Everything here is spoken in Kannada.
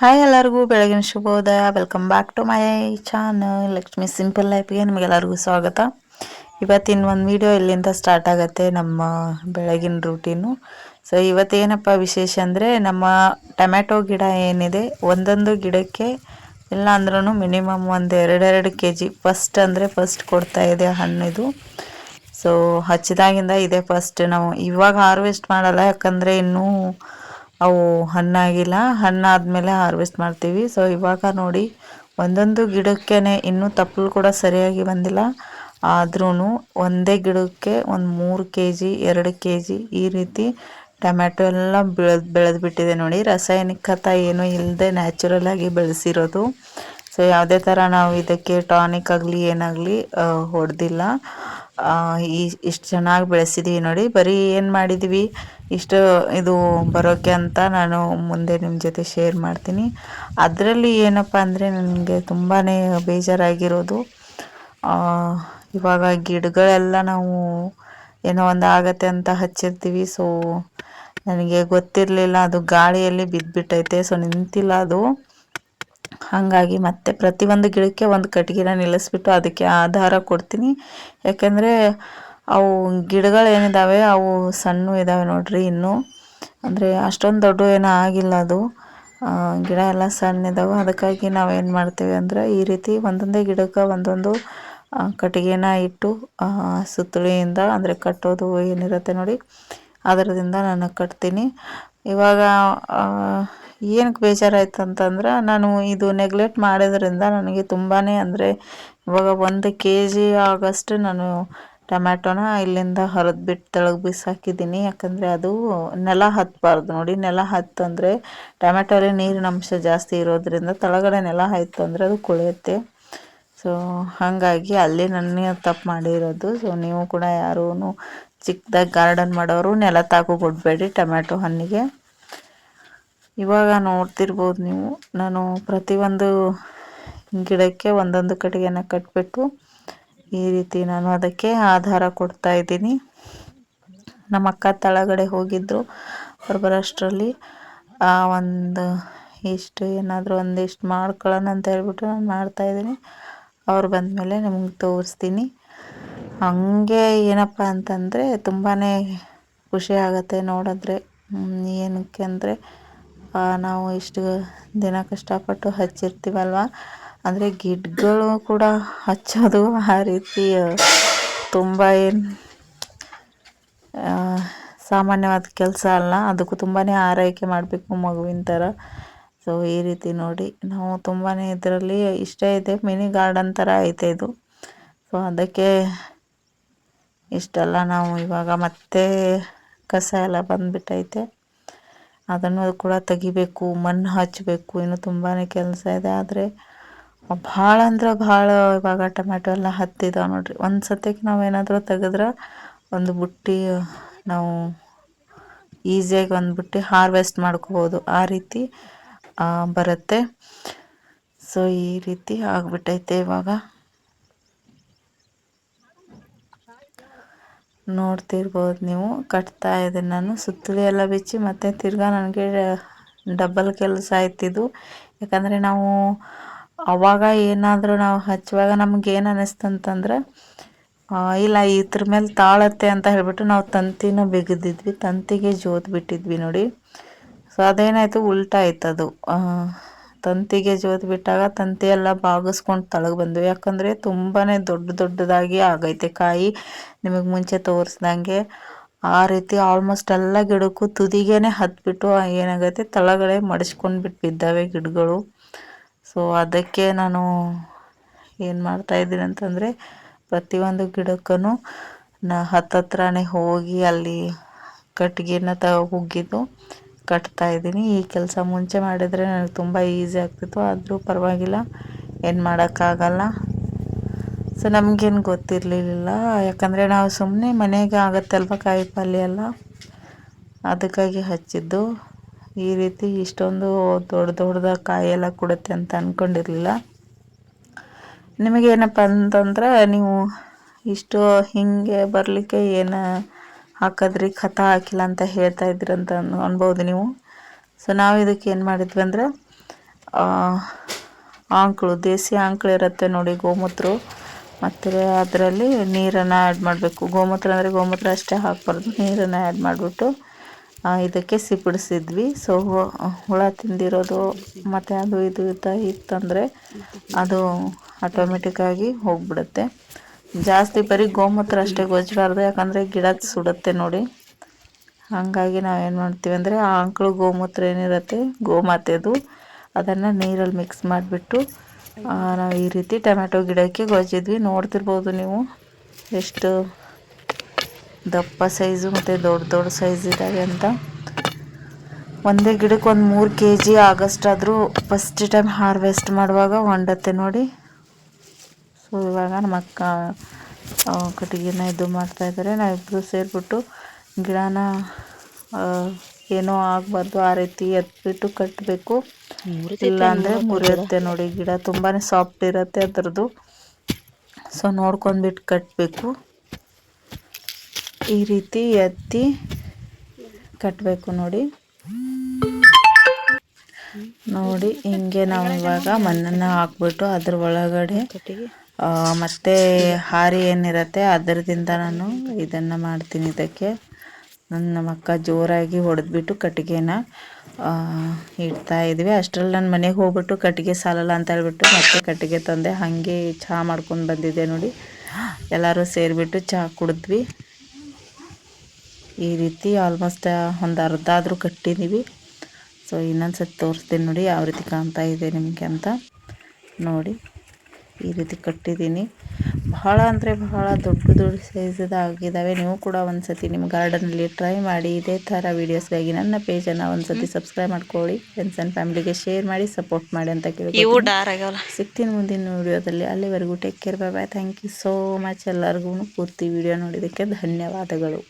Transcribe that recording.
ಹಾಯ್ ಎಲ್ಲರಿಗೂ, ಬೆಳಗಿನ ಶುಭೋದಯ welcome back to my channel Lakshmi simple ಲೈಫ್ಗೆ ನಿಮಗೆಲ್ಲರಿಗೂ ಸ್ವಾಗತ. ಇವತ್ತಿನ ಒಂದು ವಿಡಿಯೋ ಇಲ್ಲಿಂದ ಸ್ಟಾರ್ಟ್ ಆಗುತ್ತೆ ನಮ್ಮ ಬೆಳಗಿನ ರೂಟೀನು ಸೊ ಇವತ್ತೇನಪ್ಪ ವಿಶೇಷ ಅಂದರೆ, ನಮ್ಮ ಟೊಮ್ಯಾಟೊ ಗಿಡ ಏನಿದೆ, ಒಂದೊಂದು ಗಿಡಕ್ಕೆ ಇಲ್ಲ ಅಂದ್ರೂ ಮಿನಿಮಮ್ ಒಂದು ಎರಡೆರಡು ಕೆ ಜಿ ಫಸ್ಟ್ ಅಂದರೆ ಫಸ್ಟ್ ಕೊಡ್ತಾ ಇದೆ ಹಣ್ಣಿದು ಸೊ ಹಚ್ಚಿದಾಗಿಂದ ಇದೆ ಫಸ್ಟ್ ನಾವು ಇವಾಗ ಹಾರ್ವೆಸ್ಟ್ ಮಾಡಲ್ಲ, ಯಾಕಂದರೆ ಇನ್ನೂ ಅವು ಹಣ್ಣಾಗಿಲ್ಲ, ಹಣ್ಣಾದ್ಮೇಲೆ ಹಾರ್ವೆಸ್ಟ್ ಮಾಡ್ತೀವಿ. ಸೊ ಇವಾಗ ನೋಡಿ, ಒಂದೊಂದು ಗಿಡಕ್ಕೆ ಇನ್ನೂ ತಪ್ಪಲು ಕೂಡ ಸರಿಯಾಗಿ ಬಂದಿಲ್ಲ. ಆದ್ರೂ ಒಂದೇ ಗಿಡಕ್ಕೆ ಒಂದು ಮೂರು ಕೆ ಜಿ ಎರಡು ಕೆ ಜಿ ಈ ರೀತಿ ಟೊಮ್ಯಾಟೊ ಎಲ್ಲ ಬೆಳೆದು ಬೆಳೆದು ಬಿಟ್ಟಿದೆ ನೋಡಿ. ರಾಸಾಯನಿಕ ಖತ ಏನೂ ಇಲ್ಲದೆ ನ್ಯಾಚುರಲ್ ಆಗಿ ಬೆಳೆಸಿರೋದು. ಸೊ ಯಾವುದೇ ಥರ ನಾವು ಇದಕ್ಕೆ ಟಾನಿಕ್ ಆಗಲಿ, ಏನಾಗಲಿ ಹೊಡೆದಿಲ್ಲ. ಈ ಇಷ್ಟು ಚೆನ್ನಾಗಿ ಬೆಳೆಸಿದ್ದೀವಿ ನೋಡಿ. ಬರೀ ಏನು ಮಾಡಿದ್ವಿ? ಇಷ್ಟು ಇದು ಬರೋಕ್ಕೆ ಅಂತ ನಾನು ಮುಂದೆ ನಿಮ್ಮ ಜೊತೆ ಶೇರ್ ಮಾಡ್ತೀನಿ. ಅದರಲ್ಲಿ ಏನಪ್ಪ ಅಂದರೆ ನನಗೆ ತುಂಬಾ ಬೇಜಾರಾಗಿರೋದು ಇವಾಗ ಗಿಡಗಳೆಲ್ಲ ನಾವು ಏನೋ ಒಂದು ಆಗತ್ತೆ ಅಂತ ಹಚ್ಚಿರ್ತೀವಿ. ಸೊ ನನಗೆ ಗೊತ್ತಿರಲಿಲ್ಲ. ಅದು ಗಾಳಿಯಲ್ಲಿ ಬಿದ್ದುಬಿಟ್ಟೈತೆ ಸೊ ನಿಂತಿಲ್ಲ ಅದು. ಹಾಗಾಗಿ ಮತ್ತೆ ಪ್ರತಿಯೊಂದು ಗಿಡಕ್ಕೆ ಒಂದು ಕಟ್ಟಿಗೆನ ನಿಲ್ಲಿಸ್ಬಿಟ್ಟು ಅದಕ್ಕೆ ಆಧಾರ ಕೊಡ್ತೀನಿ. ಯಾಕೆಂದರೆ ಅವು ಗಿಡಗಳು ಏನಿದ್ದಾವೆ ಅವು ಸಣ್ಣ ಇದ್ದಾವೆ ನೋಡಿರಿ ಇನ್ನೂ. ಅಂದರೆ ಅಷ್ಟೊಂದು ದೊಡ್ಡ ಏನೂ ಆಗಿಲ್ಲ ಅದು. ಗಿಡ ಎಲ್ಲ ಸಣ್ಣ ಇದ್ದಾವೆ ಅದಕ್ಕಾಗಿ ನಾವೇನು ಮಾಡ್ತೀವಿ ಅಂದರೆ ಈ ರೀತಿ ಒಂದೊಂದೇ ಗಿಡಕ್ಕೆ ಒಂದೊಂದು ಕಟ್ಟಿಗೆನ ಇಟ್ಟು ಸುತ್ತಳಿಯಿಂದ ಅಂದರೆ ಕಟ್ಟೋದು ಏನಿರುತ್ತೆ ನೋಡಿ, ಅದರದಿಂದ ನಾನು ಕಟ್ತೀನಿ. ಇವಾಗ ಏನಕ್ಕೆ ಬೇಜಾರಾಯ್ತು ಅಂತಂದ್ರೆ ನಾನು ಇದು ನೆಗ್ಲೆಕ್ಟ್ ಮಾಡೋದ್ರಿಂದ ನನಗೆ ತುಂಬಾ ಅಂದರೆ ಇವಾಗ ಒಂದು ಕೆ ಜಿ ಆಗಷ್ಟು ನಾನು ಟೊಮ್ಯಾಟೊನ ಇಲ್ಲಿಂದ ಬಿಟ್ಟು ತೆಳಗೆ ಬಿಸಾಕಿದ್ದೀನಿ. ಯಾಕಂದರೆ ಅದು ನೆಲ ಹತ್ತಬಾರ್ದು ನೋಡಿ. ನೆಲ ಹತ್ತಂದರೆ ಟೊಮ್ಯಾಟೋಲಿ ನೀರಿನ ಅಂಶ ಜಾಸ್ತಿ ಇರೋದ್ರಿಂದ ತಳಗಡೆ ನೆಲ ಆಯ್ತು ಅಂದರೆ ಅದು ಕುಳಿಯುತ್ತೆ. ಸೊ ಹಾಗಾಗಿ ಅಲ್ಲಿ ನನ್ನ ತಪ್ಪು ಮಾಡಿರೋದು. ಸೊ ನೀವು ಕೂಡ ಯಾರೂ ಚಿಕ್ಕದಾಗಿ ಗಾರ್ಡನ್ ಮಾಡೋರು ನೆಲ ತಾಕು ಕೊಡಬೇಡಿ ಟೊಮ್ಯಾಟೊ ಹಣ್ಣಿಗೆ. ಇವಾಗ ನೋಡ್ತಿರ್ಬೋದು ನೀವು. ನಾನು ಪ್ರತಿಯೊಂದು ಗಿಡಕ್ಕೆ ಒಂದೊಂದು ಕಟ್ಟಿಗೆಯನ್ನು ಕಟ್ಬಿಟ್ಟು ಈ ರೀತಿ ನಾನು ಅದಕ್ಕೆ ಆಧಾರ ಕೊಡ್ತಾ ಇದ್ದೀನಿ. ನಮ್ಮ ಅಕ್ಕ ತಳಗಡೆ ಹೋಗಿದ್ದರು ಅವ್ರು ಆ ಒಂದು ಇಷ್ಟು ಏನಾದರೂ ಒಂದಿಷ್ಟು ಮಾಡ್ಕೊಳ್ಳೋಣ ಅಂತ ಹೇಳ್ಬಿಟ್ಟು ನಾನು ಮಾಡ್ತಾಯಿದ್ದೀನಿ ಅವ್ರು ಬಂದಮೇಲೆ ನಿಮ್ಗೆ ತೋರಿಸ್ತೀನಿ. ಹಾಗೆ ಏನಪ್ಪ ಅಂತಂದರೆ ತುಂಬಾ ಖುಷಿ ಆಗುತ್ತೆ ನೋಡಿದ್ರೆ. ಏನಕ್ಕೆ ಅಂದರೆ ನಾವು ಇಷ್ಟು ದಿನ ಕಷ್ಟಪಟ್ಟು ಹಚ್ಚಿರ್ತೀವಲ್ವ? ಅಂದರೆ ಗಿಡಗಳು ಕೂಡ ಹಚ್ಚೋದು ಆ ರೀತಿ ತುಂಬ ಏನು ಸಾಮಾನ್ಯವಾದ ಕೆಲಸ ಅಲ್ಲ. ಅದಕ್ಕೂ ತುಂಬಾ ಆರೈಕೆ ಮಾಡಬೇಕು ಮಗುವಿನ ಥರ. ಸೊ ಈ ರೀತಿ ನೋಡಿ. ನಾವು ತುಂಬಾ ಇದರಲ್ಲಿ ಇಷ್ಟ ಇದೆ. ಮಿನಿ ಗಾರ್ಡನ್ ಥರ ಐತೆ ಇದು. ಸೊ ಅದಕ್ಕೆ ಇಷ್ಟೆಲ್ಲ ನಾವು ಇವಾಗ ಮತ್ತೆ ಕಸ ಎಲ್ಲ ಬಂದುಬಿಟ್ಟೈತೆ ಅದನ್ನು ಕೂಡ ತೆಗಿಬೇಕು, ಮಣ್ಣು ಹಚ್ಚಬೇಕು ಇನ್ನು ತುಂಬಾ ಕೆಲಸ ಇದೆ. ಆದರೆ, ಭಾಳ ಅಂದ್ರೆ ಭಾಳ ಇವಾಗ ಟೊಮೆಟೊ ಎಲ್ಲ ಹತ್ತಿದಾವೆ ನೋಡಿರಿ. ಒಂದು ಸತ್ಯಕ್ಕೆ ನಾವೇನಾದರೂ ತೆಗೆದ್ರೆ ಒಂದು ಬುಟ್ಟಿ ನಾವು ಈಸಿಯಾಗಿ ಒಂದು ಬುಟ್ಟಿ ಹಾರ್ವೆಸ್ಟ್ ಮಾಡ್ಕೋಬೋದು. ಆ ರೀತಿ ಬರುತ್ತೆ. ಸೊ ಈ ರೀತಿ ಆಗ್ಬಿಟ್ಟೈತೆ ಇವಾಗ. ನೋಡ್ತಿರ್ಬೋದು ನೀವು. ಕಟ್ತಾ ಇದ್ದೀನಿ ನಾನು. ಸುತ್ತಲೂ ಎಲ್ಲ ಬಿಚ್ಚಿ ಮತ್ತೆ ತಿರ್ಗಾ ನನಗೆ ಡಬ್ಬಲ್ ಕೆಲಸ ಆಯ್ತಿದ್ದು ಯಾಕಂದರೆ ನಾವು ಅವಾಗ ಏನಾದರೂ ನಾವು ಹಚ್ಚುವಾಗ ನಮ್ಗೆ ಏನು ಅನ್ನಿಸ್ತಂತಂದ್ರೆ ಇಲ್ಲ ಇದ್ರ ಮೇಲೆ ತಾಳತ್ತೆ ಅಂತ ಹೇಳಿಬಿಟ್ಟು ನಾವು ತಂತಿನ ಬಿಗಿದಿದ್ವಿ. ತಂತಿಗೆ ಜೋತ್ ಬಿಟ್ಟಿದ್ವಿ ನೋಡಿ. ಸೊ ಅದೇನಾಯಿತು? ಉಲ್ಟಾ ಆಯ್ತು ಅದು ತಂತಿಗೆ ಜೋತ್ ಬಿಟ್ಟಾಗ ತಂತಿ ಎಲ್ಲ ಬಾಗಿಸ್ಕೊಂಡು ತಳಗೆ ಬಂದ್ವಿ. ಯಾಕಂದರೆ ತುಂಬಾ ದೊಡ್ಡ ದೊಡ್ಡದಾಗಿ ಆಗೈತೆ ಕಾಯಿ. ನಿಮಗೆ ಮುಂಚೆ ತೋರಿಸ್ದಂಗೆ ಆ ರೀತಿ ಆಲ್ಮೋಸ್ಟ್ ಎಲ್ಲ ಗಿಡಕ್ಕೂ ತುದಿಗೇನೆ ಹತ್ಬಿಟ್ಟು ಏನಾಗೈತೆ ತಳಗಡೆ ಮಡಿಸ್ಕೊಂಡು ಬಿಟ್ಟು ಬಿದ್ದಾವೆ ಗಿಡಗಳು. ಸೊ ಅದಕ್ಕೆ ನಾನು ಏನು ಮಾಡ್ತಾಯಿದ್ದೀನಿ ಅಂತಂದರೆ ಪ್ರತಿಯೊಂದು ಗಿಡಕ್ಕೂ ನಾ ಹತ್ತತ್ರನೇ ಹೋಗಿ ಅಲ್ಲಿ ಕಟ್ಟಿಗೆನ ತ ಹುಗ್ಗಿದ್ದು ಕಟ್ತಾಯಿದ್ದೀನಿ ಈ ಕೆಲಸ ಮುಂಚೆ ಮಾಡಿದರೆ ನನಗೆ ತುಂಬ ಈಸಿ ಆಗ್ತಿತ್ತು. ಆದರೂ ಪರವಾಗಿಲ್ಲ, ಏನು ಮಾಡೋಕ್ಕಾಗಲ್ಲ. ಸೊ ನಮಗೇನು ಗೊತ್ತಿರಲಿಲ್ಲ. ಯಾಕಂದರೆ ನಾವು ಸುಮ್ಮನೆ ಮನೆಗೆ ಆಗುತ್ತಲ್ವ ಕಾಯಿ ಪಲ್ಯ ಎಲ್ಲ? ಅದಕ್ಕಾಗಿ ಹಚ್ಚಿದ್ದು. ಈ ರೀತಿ ಇಷ್ಟೊಂದು ದೊಡ್ಡ ದೊಡ್ಡದಾಗಿ ಕಾಯೆಲ್ಲ ಕೊಡುತ್ತೆ ಅಂತ ಅಂದ್ಕೊಂಡಿರಲಿಲ್ಲ ನಿಮಗೇನಪ್ಪ ಅಂತಂದ್ರೆ, ನೀವು ಇಷ್ಟು ಹೀಗೆ ಬರಲಿಕ್ಕೆ ಏನು ಹಾಕಿದ್ರಿ, ಖತ ಹಾಕಿಲ್ಲ ಅಂತ ಹೇಳ್ತಾ ಇದ್ರಿ ಅಂತ ಅನ್ಬೋದು ನೀವು. ಸೊ ನಾವು ಇದಕ್ಕೆ ಏನು ಮಾಡಿದ್ವಿ ಅಂದ್ರೆ ಆಂಕ್ಳು, ದೇಸಿ ಆಂಕ್ಳು ಇರುತ್ತೆ ನೋಡಿ ಗೋಮೂತ್ರ. ಮತ್ತು ಅದರಲ್ಲಿ ನೀರನ್ನು ಆ್ಯಡ್ ಮಾಡಬೇಕು. ಗೋಮೂತ್ರ ಅಂದರೆ ಗೋಮೂತ್ರ ಅಷ್ಟೇ ಹಾಕ್ಬಾರ್ದು. ನೀರನ್ನು ಆ್ಯಡ್ ಮಾಡಿಬಿಟ್ಟು ಇದಕ್ಕೆ ಸಿಂಪಡಿಸಿದ್ವಿ ಸೊ ಹುಳ ತಿಂದಿರೋದು ಮತ್ತು ಅದು ಇದು ಇತ್ತ ಇತ್ತಂದರೆ ಅದು ಆಟೋಮೆಟಿಕ್ಕಾಗಿ ಹೋಗಿಬಿಡುತ್ತೆ. ಜಾಸ್ತಿ ಬರೀ ಗೋಮೂತ್ರ ಅಷ್ಟೇ ಗೊಜ್ಜಬಾರ್ದು ಯಾಕಂದರೆ ಗಿಡ ಸುಡುತ್ತೆ ನೋಡಿ. ಹಾಗಾಗಿ ನಾವೇನು ಮಾಡ್ತೀವಿ ಅಂದರೆ ಆ ಅಂಕಳು ಗೋಮೂತ್ರ ಏನಿರುತ್ತೆ, ಗೋಮಾತೆದು, ಅದನ್ನು ನೀರಲ್ಲಿ ಮಿಕ್ಸ್ ಮಾಡಿಬಿಟ್ಟು ನಾವು ಈ ರೀತಿ ಟೊಮೆಟೊ ಗಿಡಕ್ಕೆ ಗೊಜ್ಜಿದ್ವಿ. ನೋಡ್ತಿರ್ಬೋದು ನೀವು ಎಷ್ಟು ದಪ್ಪ ಸೈಜು ಮತ್ತು ದೊಡ್ಡ ದೊಡ್ಡ ಸೈಜ್ ಇದ್ದಾವೆ ಅಂತ. ಒಂದೇ ಗಿಡಕ್ಕೆ ಒಂದು ಮೂರು ಕೆ ಜಿ ಆಗಸ್ಟಾದರೂ ಫಸ್ಟ್ ಟೈಮ್ ಹಾರ್ವೆಸ್ಟ್ ಮಾಡುವಾಗ ಹೊಂಡತ್ತೆ ನೋಡಿ. ಸೊ ಇವಾಗ ನಮ್ಮ ಅಕ್ಕ ಕಟ್ಟಿಗೆನ ಇದು ಮಾಡ್ತಾಯಿದ್ದಾರೆ ನಾವಿಬ್ಬರು ಸೇರಿಬಿಟ್ಟು ಗಿಡನ ಏನೋ ಆಗಬಾರ್ದು ಆ ರೀತಿ ಎತ್ಬಿಟ್ಟು ಕಟ್ಟಬೇಕು ಇಲ್ಲ ಅಂದರೆ ಮುರಿಯುತ್ತೆ ನೋಡಿ ಗಿಡ ತುಂಬಾ ಸಾಫ್ಟ್ ಇರುತ್ತೆ ಅದರದ್ದು. ಸೊ ನೋಡ್ಕೊಂಡ್ಬಿಟ್ಟು ಕಟ್ಟಬೇಕು ಈ ರೀತಿ ಎತ್ತಿ ಕಟ್ಟಬೇಕು ನೋಡಿ. ನೋಡಿ ಹಿಂಗೆ ನಾವು ಇವಾಗ ಮಣ್ಣನ್ನು ಹಾಕ್ಬಿಟ್ಟು ಅದ್ರ ಒಳಗಡೆ ಮತ್ತೆ ಹಾರಿ ಏನಿರುತ್ತೆ ಅದರದಿಂದ ನಾನು ಇದನ್ನು ಮಾಡ್ತೀನಿ ಇದಕ್ಕೆ. ನನ್ನ ಅಕ್ಕ ಜೋರಾಗಿ ಹೊಡೆದ್ಬಿಟ್ಟು ಕಟ್ಟಿಗೆನ ಇಡ್ತಾ ಇದ್ವಿ. ಅಷ್ಟರಲ್ಲಿ ನನ್ನ ಮನೆಗೆ ಹೋಗ್ಬಿಟ್ಟು ಕಟ್ಟಿಗೆ ಸಾಲಲ್ಲ ಅಂತ ಹೇಳ್ಬಿಟ್ಟು ಮತ್ತೆ ಕಟ್ಟಿಗೆ ತಂದೆ ಹಾಗೆ ಚಹಾ ಮಾಡ್ಕೊಂಡು ಬಂದಿದ್ದೆ ನೋಡಿ. ಎಲ್ಲರೂ ಸೇರಿಬಿಟ್ಟು ಚಹಾ ಕುಡಿದ್ವಿ. ಈ ರೀತಿ ಆಲ್ಮೋಸ್ಟ್ ಒಂದು ಅರ್ಧ ಆದರೂ ಕಟ್ಟಿದ್ದೀವಿ ಸೊ ಇನ್ನೊಂದು ಸತಿ ತೋರಿಸ್ತೀನಿ ನೋಡಿ ಯಾವ ರೀತಿ ಕಾಣ್ತಾ ಇದೆ ನಿಮಗೆ ಅಂತ. ನೋಡಿ. ಈ ರೀತಿ ಕಟ್ಟಿದ್ದೀನಿ. ಬಹಳ ಅಂದರೆ ಬಹಳ ದೊಡ್ಡ ದೊಡ್ಡ ಸೈಜದ ಆಗಿದ್ದಾವೆ. ನೀವು ಕೂಡ ಒಂದು ಸತಿ ನಿಮ್ಮ ಗಾರ್ಡನಲ್ಲಿ ಟ್ರೈ ಮಾಡಿ ಇದೇ ಥರ ವೀಡಿಯೋಸ್ಗಾಗಿ ನನ್ನ ಪೇಜನ್ನು ಒಂದು ಸತಿ ಸಬ್ಸ್ಕ್ರೈಬ್ ಮಾಡ್ಕೊಳ್ಳಿ. ಫ್ರೆಂಡ್ಸ್ ಆ್ಯಂಡ್ ಫ್ಯಾಮಿಲಿಗೆ ಶೇರ್ ಮಾಡಿ ಸಪೋರ್ಟ್ ಮಾಡಿ ಅಂತ ಕೇಳಿ ಸಿಗ್ತೀನಿ ಮುಂದಿನ ವೀಡಿಯೋದಲ್ಲಿ ಅಲ್ಲಿವರೆಗೂ take care bye bye thank you so much ಎಲ್ಲರಿಗೂ ಪೂರ್ತಿ ವಿಡಿಯೋ ನೋಡಿದ್ದಕ್ಕೆ ಧನ್ಯವಾದಗಳು.